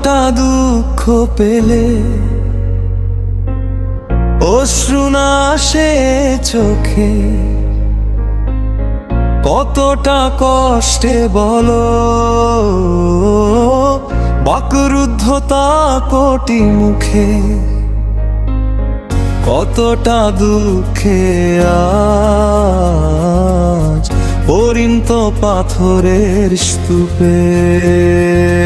কতটা দুঃখ পেলে? অশ্রু না আসে চোখে। কতটা কষ্টে বলো? বাকরুদ্ধতা কোটি মুখে। কতটা দুঃখে আজ পরিন্ত পাথরের স্তূপে।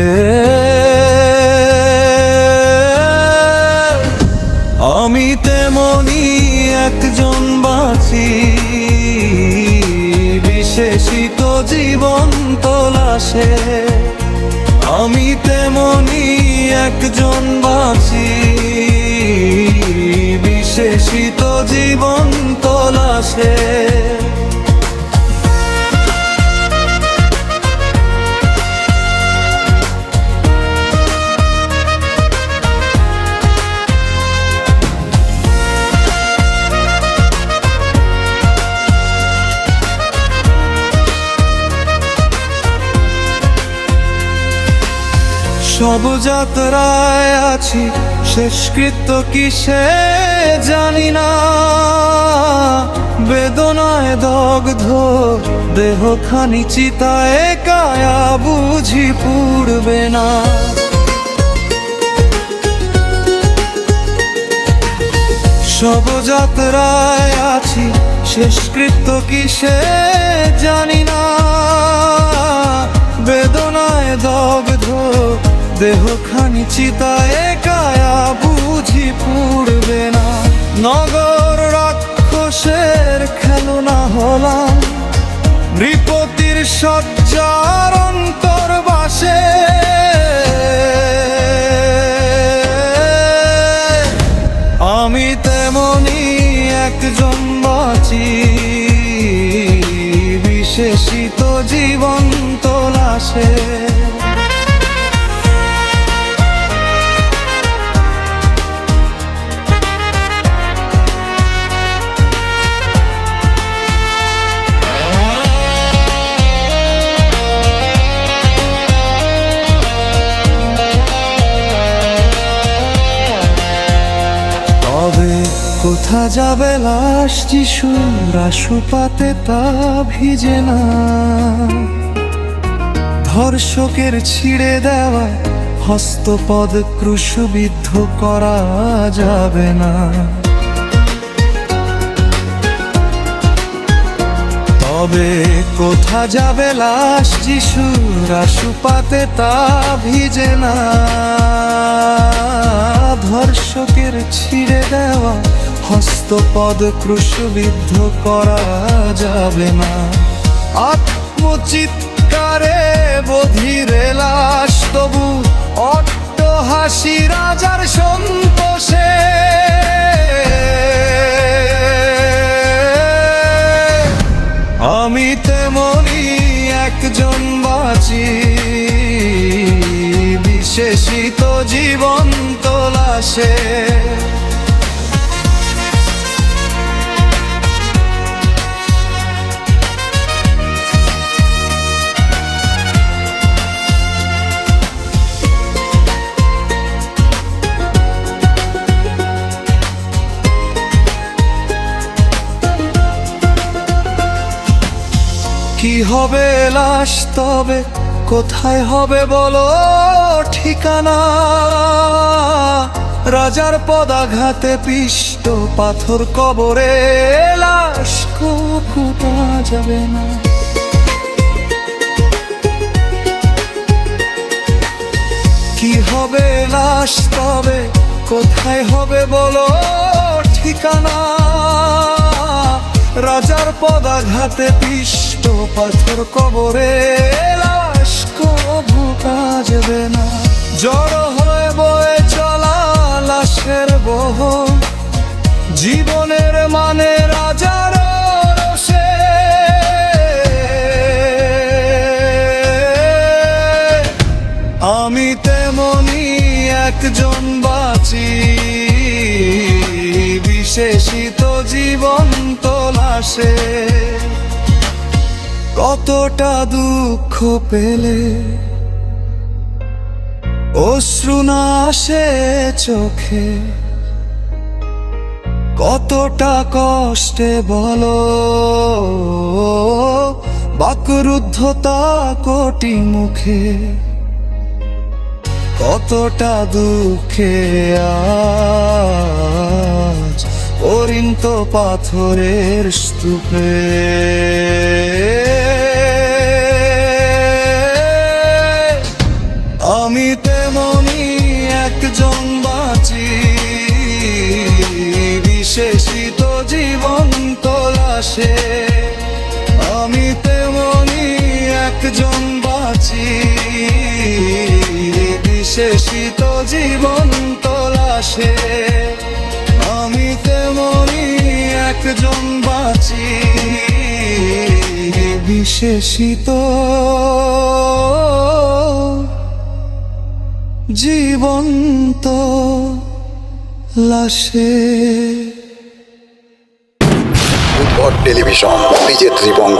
জীবন তোলাশে। আমি তেমনি একজন বাঁচি। বিশেষিত জীবন তলাশে। সব যাত্রায় আছি, শেষকৃত্য কিসে জানি না। বেদনায় দগ্ধ দেহ খানি চিতায় কায়া, বুঝি পুড়বে না। সব যাত্রায় আছি, শেষকৃত্য কিসে জানি না। বেদনায় দগ্ধ দেহ খানি চিতায় কায়া বুঝি পুড়বে না। নগর রাক্ষসের খেলনা হলাম। নৃপতির সজ্জার অন্তর বাসে। আমি তেমনি একজন বাঁচি। বিশেষিত জীবন তোলাশে কোথা যাবে লাশ যিশু রাসুপাতে তা ভিজে না। ধর্ষকের ছিঁড়ে দেওয়া হস্তপদ ক্রুশবিদ্ধ করা যাবে না। তবে কোথা যাবে লাশ যিশু রাসুপাতে তা ভিজে না। ধর্ষকের ছিঁড়ে দেওয়া হস্তপদ ক্রুশবিদ্ধ করা যাবে না। আত্মচিৎকারে বধিরে লাশ, তবু অট্ট হাসি রাজার সন্তোষে। আমি তেমনি একজন বাঁচি, বিশেষিত জীবন তোলাশে হবে লাশ তবে কোথায় হবে বলো ঠিকানা? রাজার পদাঘাতে পিষ্ট পাথর কবরে লাশ ফুটা যাবে না। কি হবে লাশ তবে কোথায় হবে বলো ঠিকানা? রাজার পদাঘাতে পিষ্ট পাথর কবরে, লাশ কবু কাজবে না। জড় হয়ে বয়ে চলা লাশের বহ জীবনের মানে রাজার আমি তেমনি একজন বাঁচি, বিশেষিত জীবন তোলাশে কতটা দুঃখ পেলে। অশ্রু না আসে চোখে। কতটা কষ্টে বলো। বাকরুদ্ধতা কোটি মুখে। কতটা দুঃখে আজ পরিন্ত পাথরের স্তূপে। আমি তেমনি একজন বাঁচি, বিশেষিত জীবন তলাশে। আমি তেমনি একজন বাঁচি, বিশেষিত জীবন তলাশে। একজন বাঁচি। বিশেষিত জীবন্ত লাশে। টেলিভিশন বিজে ত্রিবঙ্গ